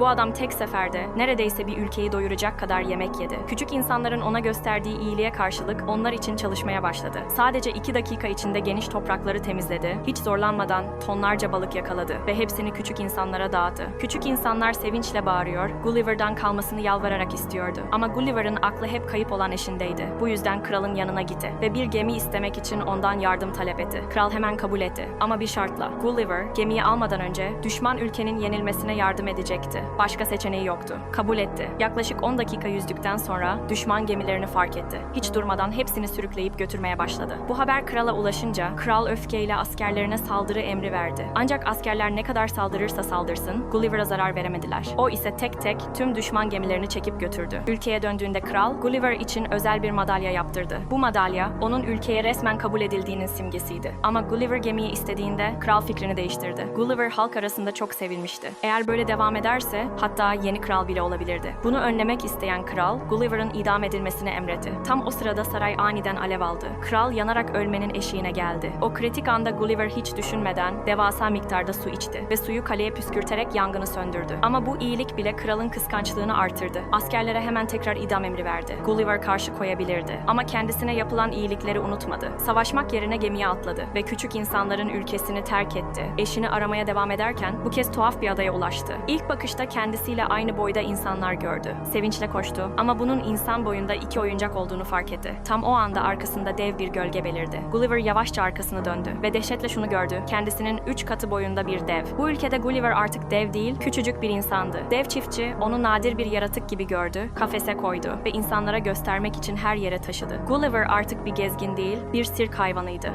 Bu adam tek seferde neredeyse bir ülkeyi doyuracak kadar yemek yedi. Küçük insanların ona gösterdiği iyiliğe karşılık onlar için çalışmaya başladı. Sadece iki dakika içinde geniş toprakları temizledi. Hiç zorlanmadan tonlarca balık yakaladı ve hepsini küçük insanlara dağıttı. Küçük insanlar sevinçle bağırıyor, Gulliver'dan kalmasını yalvararak istiyordu. Ama Gulliver'ın aklı hep kayıp olan eşindeydi. Bu yüzden kralın yanına gitti ve bir gemi istemek için ondan yardım talep etti. Kral hemen kabul etti ama bir şartla. Gulliver gemiyi almadan önce düşman ülkenin yenilmesine yardım edecekti. Başka seçeneği yoktu. Kabul etti. Yaklaşık 10 dakika yüzdükten sonra düşman gemilerini fark etti. Hiç durmadan hepsini sürükleyip götürmeye başladı. Bu haber krala ulaşınca kral öfkeyle askerlerine saldırı emri verdi. Ancak askerler ne kadar saldırırsa saldırsın Gulliver'a zarar veremediler. O ise tek tek tüm düşman gemilerini çekip götürdü. Ülkeye döndüğünde kral Gulliver için özel bir madalya yaptırdı. Bu madalya onun ülkeye resmen kabul edildiğinin simgesiydi. Ama Gulliver gemiyi istediğinde kral fikrini değiştirdi. Gulliver halk arasında çok sevilmişti. Eğer böyle devam ederse hatta yeni kral bile olabilirdi. Bunu önlemek isteyen kral Gulliver'ın idam edilmesini emretti. Tam o sırada saray aniden alev aldı. Kral yanarak ölmenin eşiğine geldi. O kritik anda Gulliver hiç düşünmeden devasa miktarda su içti ve suyu kaleye püskürterek yangını söndürdü. Ama bu iyilik bile kralın kıskançlığını artırdı. Askerlere hemen tekrar idam emri verdi. Gulliver karşı koyabilirdi. Ama kendisine yapılan iyilikleri unutmadı. Savaşmak yerine gemiye atladı ve küçük insanların ülkesini terk etti. Eşini aramaya devam ederken bu kez tuhaf bir adaya ulaştı. İlk bakışta kendisiyle aynı boyda insanlar gördü. Sevinçle koştu ama bunun insan boyunda iki oyuncak olduğunu fark etti. Tam o anda arkasında dev bir gölge belirdi. Gulliver yavaşça arkasını döndü ve dehşetle şunu gördü. Kendisinin üç katı boyunda bir dev. Bu ülkede Gulliver artık dev değil, küçücük bir insandı. Dev çiftçi onu nadir bir yaratık gibi gördü, kafese koydu ve insanlara göstermek için her yere taşıdı. Gulliver artık bir gezgin değil, bir sirk hayvanıydı.